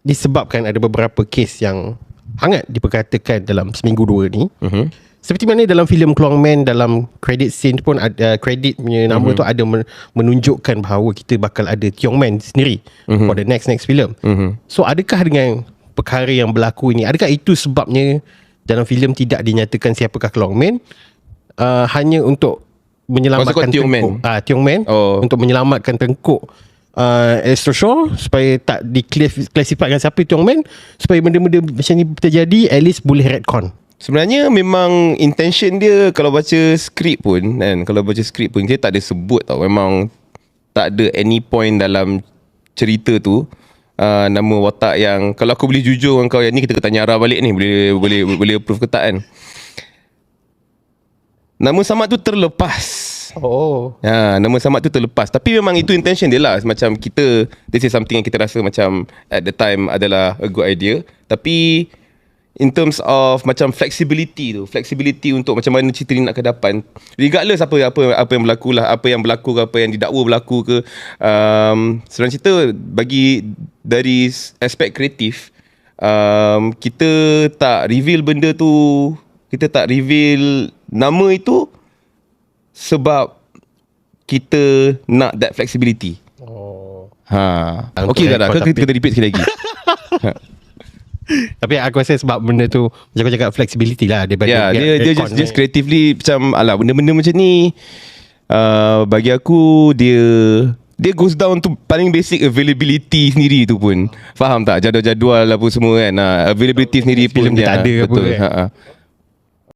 disebabkan ada beberapa kes yang hangat diperkatakan dalam seminggu dua ni. Uh-huh. Seperti mana dalam filem Clongman dalam credit scene pun ada credit punya nama uh-huh. tu ada menunjukkan bahawa kita bakal ada Tiong Man sendiri uh-huh. for the next next film. Uh-huh. So adakah dengan perkara yang berlaku ini adakah itu sebabnya dalam filem tidak dinyatakan siapakah Clongman uh, hanya untuk menyelamatkan Tengkuk. Ah uh, Tiong Man oh. untuk menyelamatkan Tengkuk uh, Astro Shaw supaya tak diklasifikasikan siapa Tiong Man supaya benda-benda macam ni terjadi at least boleh retcon Sebenarnya memang intention dia kalau baca skrip pun kan kalau baca skrip pun dia tak ada sebut tau. Memang tak ada any point dalam cerita tu. Uh, nama watak yang kalau aku boleh jujur dengan kau yang ni kita tanya arah balik ni boleh boleh boleh approve ke tak kan. Nama Samad tu terlepas Oh. Ha, nama Samad tu terlepas. Tapi memang itu intention dia lah. Macam kita, this is something yang kita rasa macam at the time adalah a good idea. Tapi in terms of macam flexibility tu, flexibility untuk macam mana cerita ni nak ke depan. Regardless apa apa apa yang berlaku lah, apa yang berlaku ke apa yang didakwa berlaku ke. Um, sebenarnya cerita bagi dari aspek kreatif, um, kita tak reveal benda tu, kita tak reveal nama itu sebab kita nak that flexibility. Oh. Ha. Okey tak dah? Kita kena repeat sekali lagi. Tapi aku rasa sebab benda tu macam kau cakap flexibility lah daripada yeah, dia dia just, just creatively macam alah benda-benda macam ni uh, bagi aku dia dia goes down to paling basic availability sendiri tu pun. Faham tak? Jadual-jadual apa semua kan. Uh, availability sendiri pun dia tak ada betul. apa kan. Ha, ha.